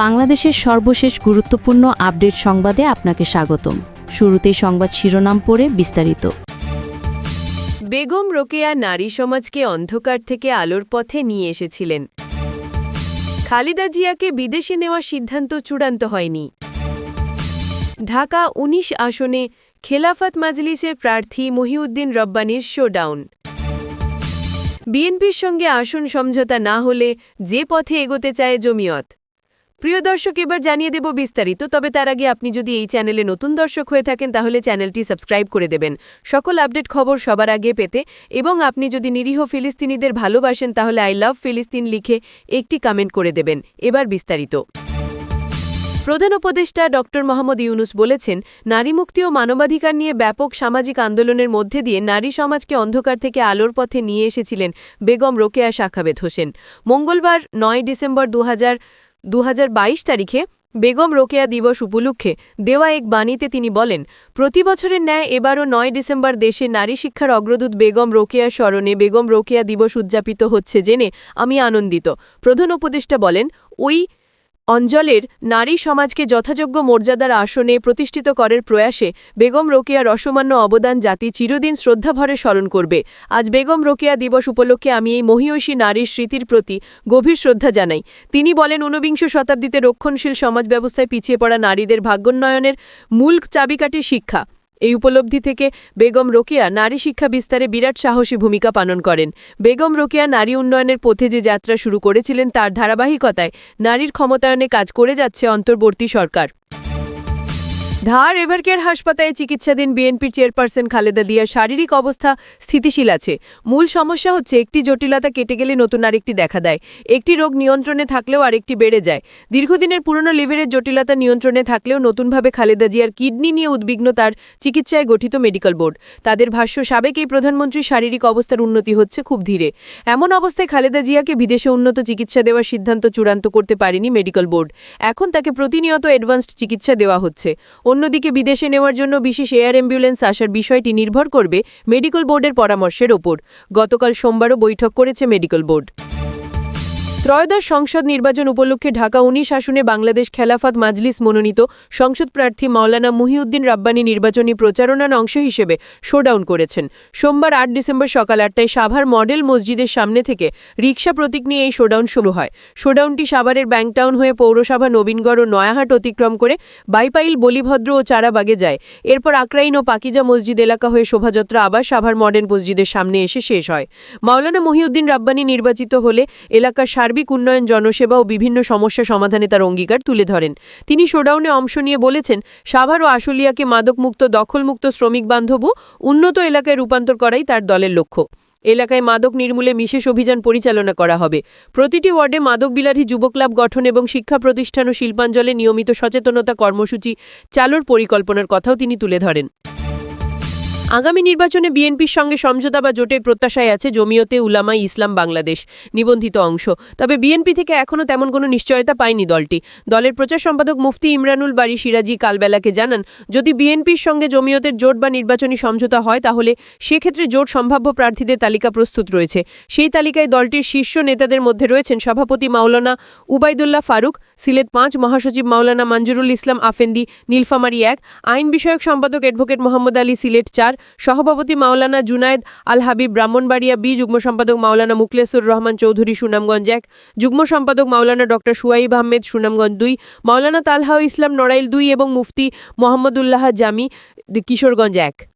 বাংলাদেশের সর্বশেষ গুরুত্বপূর্ণ আপডেট সংবাদে আপনাকে স্বাগতম। শুরুতেই সংবাদ শিরোনাম পড়ে বিস্তারিত। বেগম রোকেয়া নারী সমাজকে অন্ধকার থেকে আলোর পথে নিয়ে এসেছিলেন। খালিদা জিয়াকে বিদেশে নেওয়ার সিদ্ধান্ত চূড়ান্ত হয়নি। ঢাকা ১৯ আসনে খেলাফত মাজলিসের প্রার্থী মহিউদ্দিন রব্বানির শোডাউন। বিএনপির সঙ্গে আসন সমঝোতা না হলে যে পথে এগোতে চায় জমিয়ত। প্রিয় দর্শক, এবার জানিয়ে দেব বিস্তারিত। তবে তার আগে আপনি যদি এই চ্যানেলে নতুন দর্শক হয়ে থাকেন, তাহলে চ্যানেলটি সাবস্ক্রাইব করে দেবেন। সকল আপডেট খবর সবার আগে পেতে এবং আপনি যদি নিরীহ ফিলিস্তিনিদের ভালোবাসেন, তাহলে আই লাভ ফিলিস্তিন লিখে একটি কমেন্ট করে দেবেন। এবার বিস্তারিত। প্রধান উপদেষ্টা ড. মোহাম্মদ ইউনুস বলেছেন, নারী মুক্তি ও মানবাধিকার নিয়ে ব্যাপক সামাজিক আন্দোলনের মধ্যে দিয়ে নারী সমাজকে অন্ধকার থেকে আলোর পথে নিয়ে এসেছিলেন বেগম রোকেয়া শাখাবেদ হোসেন। মঙ্গলবার নয় ডিসেম্বর দু হাজার দু হাজার বাইশ তারিখে বেগম রোকেয়া দিবস উপলক্ষে দেওয়া এক বাণীতে তিনি বলেন প্রতি বছরের ন্যায় এবারও নয় ডিসেম্বর দেশে নারী শিক্ষার অগ্রদূত বেগম রোকেয়া স্মরণে বেগম রোকেয়া দিবস উদযাপিত হচ্ছে জেনে আমি আনন্দিত। প্রধান উপদেষ্টা বলেন, ওই অঞ্চলের নারী সমাজকে যথাযোগ্য মর্যাদার আসনে প্রতিষ্ঠিত করার প্রয়াসে বেগম রোকেয়ার অসমান্য অবদান জাতি চিরদিন শ্রদ্ধাভরে স্মরণ করবে। আজ বেগম রোকেয়া দিবস উপলক্ষে আমি এই মহিয়সী নারীর স্মৃতির প্রতি গভীর শ্রদ্ধা জানাই। তিনি বলেন, ঊনবিংশ শতাব্দীতে রক্ষণশীল সমাজ ব্যবস্থায় পিছিয়ে পড়া নারীদের ভাগ্যোন্নয়নের মূল চাবিকাঠি শিক্ষা। এই উপলব্ধি থেকে বেগম রোকেয়া নারী শিক্ষা বিস্তারে বিরাট সাহসী ভূমিকা পালন করেন। বেগম রোকেয়া নারী উন্নয়নের পথে যে যাত্রা শুরু করেছিলেন তার ধারাবাহিকতায় নারীর ক্ষমতায়নে কাজ করে যাচ্ছে অন্তর্বর্তী সরকার। ধার, এভারকেয়ার হাসপাতালে চিকিৎসাধীন বিএনপির চেয়ারপারসন খালেদা দিয়ার শারীরিক অবস্থা স্থিতিশীল আছে। মূল সমস্যা হচ্ছে, একটি জটিলতা কেটে গেলে নতুন আরেকটি দেখা দেয়। একটি রোগ নিয়ন্ত্রণে থাকলেও আরেকটি বেড়ে যায়। দীর্ঘদিনের পুরনো লিভারের জটিলতা নিয়ন্ত্রণে থাকলেও নতুনভাবে খালেদা জিয়ার কিডনি নিয়ে উদ্বিগ্ন তার চিকিৎসায় গঠিত মেডিকেল বোর্ড। তাদের ভাষ্য, সাবেক এই প্রধানমন্ত্রীর শারীরিক অবস্থার উন্নতি হচ্ছে খুব ধীরে। এমন অবস্থায় খালেদা জিয়াকে বিদেশে উন্নত চিকিৎসা দেওয়ার সিদ্ধান্ত চূড়ান্ত করতে পারেনি মেডিকেল বোর্ড। এখন তাকে প্রতিনিয়ত অ্যাডভান্সড চিকিৎসা দেওয়া হচ্ছে। অন্যদিকে বিদেশে নেওয়ার জন্য বিশেষ এয়ার অ্যাম্বুলেন্স আসার বিষয়টি নির্ভর করবে মেডিকেল বোর্ডের পরামর্শের ওপর। গতকাল সোমবারও বৈঠক করেছে মেডিকেল বোর্ড। ত্রয়োদশ সংসদ নির্বাচন উপলক্ষে ঢাকা উনিশ আসনে বাংলাদেশ খেলাফত মাজলিস মনোনীত সংসদ প্রার্থী মাওলানা মুহিউদ্দিন রাব্বানী নির্বাচনী প্রচারণার অংশ হিসেবে শোডাউন করেছেন। সোমবার আট ডিসেম্বর সকাল আটটায় সাভার মডেল মসজিদের সামনে থেকে রিক্সা প্রতীক নিয়ে এই শোডাউন শুরু হয়। শোডাউনটি সাভারের ব্যাংকটাউন হয়ে পৌরসভা নবীনগড় ও নয়াহাট অতিক্রম করে বাইপাইল, বলিভদ্র ও চারাবাগে যায়। এরপর আকরাইন ও পাকিজা মসজিদ এলাকা হয়ে শোভাযাত্রা আবার সাভার মডেল মসজিদের সামনে এসে শেষ হয়। মাওলানা মহিউদ্দিন রাব্বানী নির্বাচিত হলে এলাকার সার্বিক উন্নয়ন, জনসেবা ও বিভিন্ন সমস্যা সমাধানে তার অঙ্গীকার তুলে ধরেন। তিনি শোডাউনে অংশ নিয়ে বলেছেন, সাভার ও আশুলিয়াকে মাদকমুক্ত, দখলমুক্ত শ্রমিক বান্ধব উন্নত এলাকায় রূপান্তর করাই তার দলের লক্ষ্য। এলাকায় মাদক নির্মূলে বিশেষ অভিযান পরিচালনা করা হবে। প্রতিটি ওয়ার্ডে মাদক বিলারী যুব ক্লাব গঠন এবং শিক্ষা প্রতিষ্ঠান ও শিল্পাঞ্চলে নিয়মিত সচেতনতা কর্মসূচি চালুর পরিকল্পনার কথাও তিনি তুলে ধরেন। আগামী নির্বাচনে বিএনপির সঙ্গে সমঝোতা বা জোটের প্রত্যাশায় আছে জমিয়তে উলামা ইসলাম বাংলাদেশ, নিবন্ধিত অংশ। তবে বিএনপি থেকে এখনও তেমন কোনো নিশ্চয়তা পায়নি দলটি। দলের প্রচার সম্পাদক মুফতি ইমরানুল বাড়ি সিরাজি কালবেলাকে জানান, যদি বিএনপির সঙ্গে জমিয়তের জোট বা নির্বাচনী সমঝোতা হয়, তাহলে সেক্ষেত্রে জোট সম্ভাব্য প্রার্থীদের তালিকা প্রস্তুত রয়েছে। সেই তালিকায় দলটির শীর্ষ নেতাদের মধ্যে রয়েছেন সভাপতি মাওলানা উবাইদুল্লাহ ফারুক, সিলেট পাঁচ মহাসচিব মাওলানা মঞ্জুরুল ইসলাম আফেন্দি, নীলফামারী এক, আইন বিষয়ক সম্পাদক অ্যাডভোকেট মোহাম্মদ আলী সিলেট চার সভাপতি মাওলানা জুনায়দ আল হাবিব ব্রাহ্মণবাড়িয়া, বি যুগ্ম সম্পাদক মাওলানা মুকলেসুর রহমান চৌধুরী, সুনামগঞ্জ এক, যুগ্ম সম্পাদক মাওলানা ডক্টর সুয়াইব আহমেদ, সুনামগঞ্জ দুই, মাওলানা তালহা ইসলাম নড়াইল দুই এবং মুফতি মোহাম্মদুল্লাহ জামি, কিশোরগঞ্জ এক।